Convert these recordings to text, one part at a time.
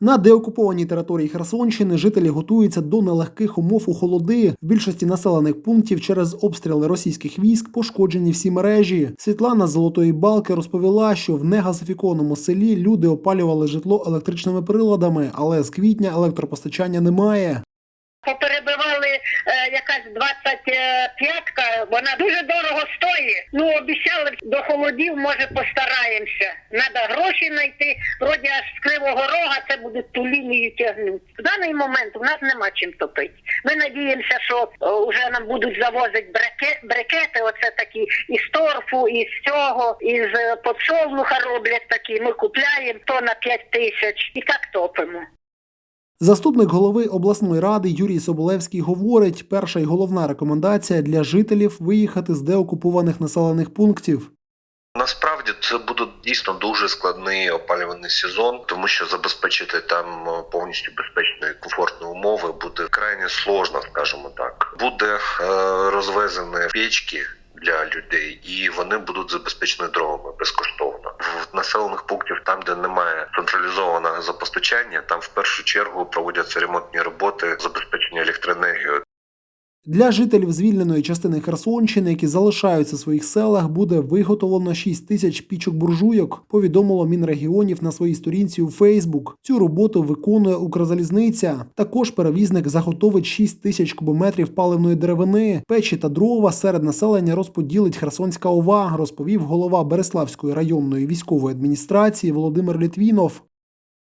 На деокупованій території Херсонщини жителі готуються до нелегких умов у холоди. В більшості населених пунктів через обстріли російських військ пошкоджені всі мережі. Світлана Золотої Балки розповіла, що в негазифікованому селі люди опалювали житло електричними приладами, але з квітня електропостачання немає. Поперебивали е, якась 25-ка, вона дуже дорого стоїть. Ну, обіцяли до холодів, може, постараємося. Надо гроші знайти. Вроді аж з Кривого Рога це будуть ту лінію тягнути. В даний момент у нас нема чим топити. Ми надіємося, що вже нам будуть завозити бреке- брикети, оце такі із торфу, із цього, із е, подсолнуха роблять такі. Ми купляємо то на 5 тисяч і так топимо. Заступник голови обласної ради Юрій Соболевський говорить, перша й головна рекомендація для жителів виїхати з деокупованих населених пунктів. Насправді це буде дійсно дуже складний опалювальний сезон, тому що забезпечити там е, повністю безпечні і комфортні умови буде крайне сложно, скажімо так. Буде е, розвезені печки для людей, і вони будуть забезпечені дровами безкоштовно. Населених пунктів, там де немає централізованого запостачання, там в першу чергу проводяться ремонтні роботи забезпечення електроенергією. Для жителів звільненої частини Херсонщини, які залишаються в своїх селах, буде виготовлено 6 тисяч пічок буржуйок. Повідомило Мінрегіонів на своїй сторінці у Фейсбук. Цю роботу виконує Укрзалізниця. Також перевізник заготовить 6 тисяч кубометрів паливної деревини. Печі та дрова серед населення розподілить Херсонська ОВА, розповів голова Береславської районної військової адміністрації Володимир Літвінов.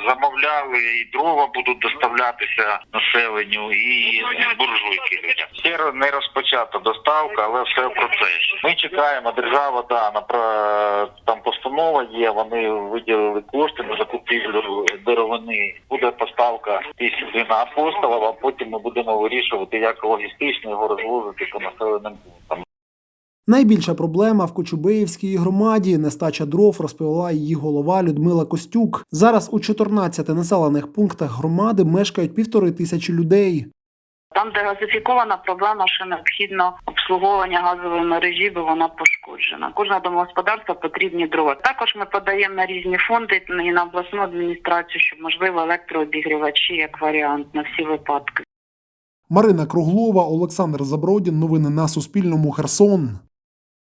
Замовляли і дрова будуть доставлятися населенню, і буржуйки людям. Ще не розпочата доставка, але все в процесі. Ми чекаємо. Держава да напра- там постанова є. Вони виділили кошти на закупівлю деревини. Буде поставка і сюди на апостолів, а потім ми будемо вирішувати, як логістично його розвозити по населеним пунктам. Найбільша проблема в Кочубеївській громаді нестача дров розповіла її голова Людмила Костюк. Зараз у 14 населених пунктах громади мешкають півтори тисячі людей. Там, де газифікована проблема, що необхідно обслуговування газової мережі, бо вона пошкоджена. Кожне домогосподарство потрібні дрова. Також ми подаємо на різні фонди і на обласну адміністрацію, щоб можливо електрообігрівачі як варіант на всі випадки. Марина Круглова, Олександр Забродін. Новини на Суспільному. Херсон.